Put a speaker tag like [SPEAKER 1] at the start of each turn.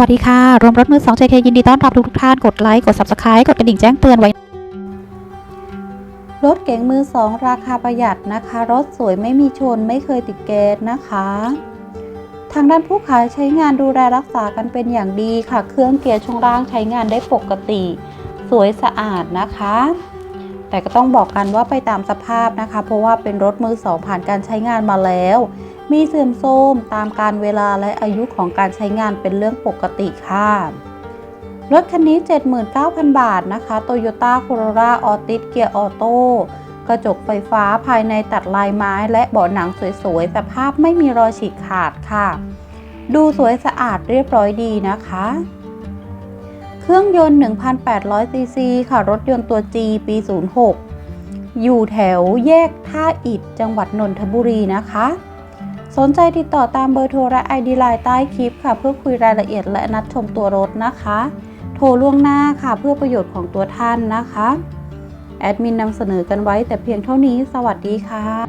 [SPEAKER 1] วัสดีค่ะ รวมรถมือ2 JK ยินดีต้อนรับทุกทุกท่าน กดไลค์ กด Subscribe กดกระดิ่งแจ้งเตือนไว้
[SPEAKER 2] รถเก๋งมือสองราคาประหยัดนะคะ รถสวยไม่มีชนไม่เคยติดเกตนะคะ ทางด้านผู้ขายใช้งานดูแลรักษากันเป็นอย่างดีค่ะ เครื่องเกียร์ช่วงล่างใช้งานได้ปกติ สวยสะอาดนะคะ แต่ก็ต้องบอกกันว่าไปตามสภาพนะคะ เพราะว่าเป็นรถมือสองผ่านการใช้งานมาแล้ว มีเสื่อมโทรมตามการเวลาและอายุของการใช้งานเป็นเรื่องปกติค่ะรถคันนี้ 79,000 บาทนะคะ Toyota Corolla Altis เกียร์ออโต้กระจกไฟฟ้าภายในตัดลายไม้และเบาะหนังสวยๆ สภาพไม่มีรอยฉีกขาดค่ะ ดูสวยสะอาดเรียบร้อยดีนะคะ เครื่องยนต์ 1,800 ซีซีค่ะ รถยนต์ตัว G ปี 06 อยู่แถวแยกท่าอิฐจังหวัดนนทบุรีนะคะ สนใจติดต่อตามเบอร์โทรและ ID ไลน์ใต้คลิปค่ะ เพื่อคุยรายละเอียดและนัดชมตัวรถนะคะ โทรล่วงหน้าค่ะเพื่อประโยชน์ของตัวท่านนะคะ แอดมินนำเสนอกันไว้แต่เพียงเท่านี้ สวัสดีค่ะ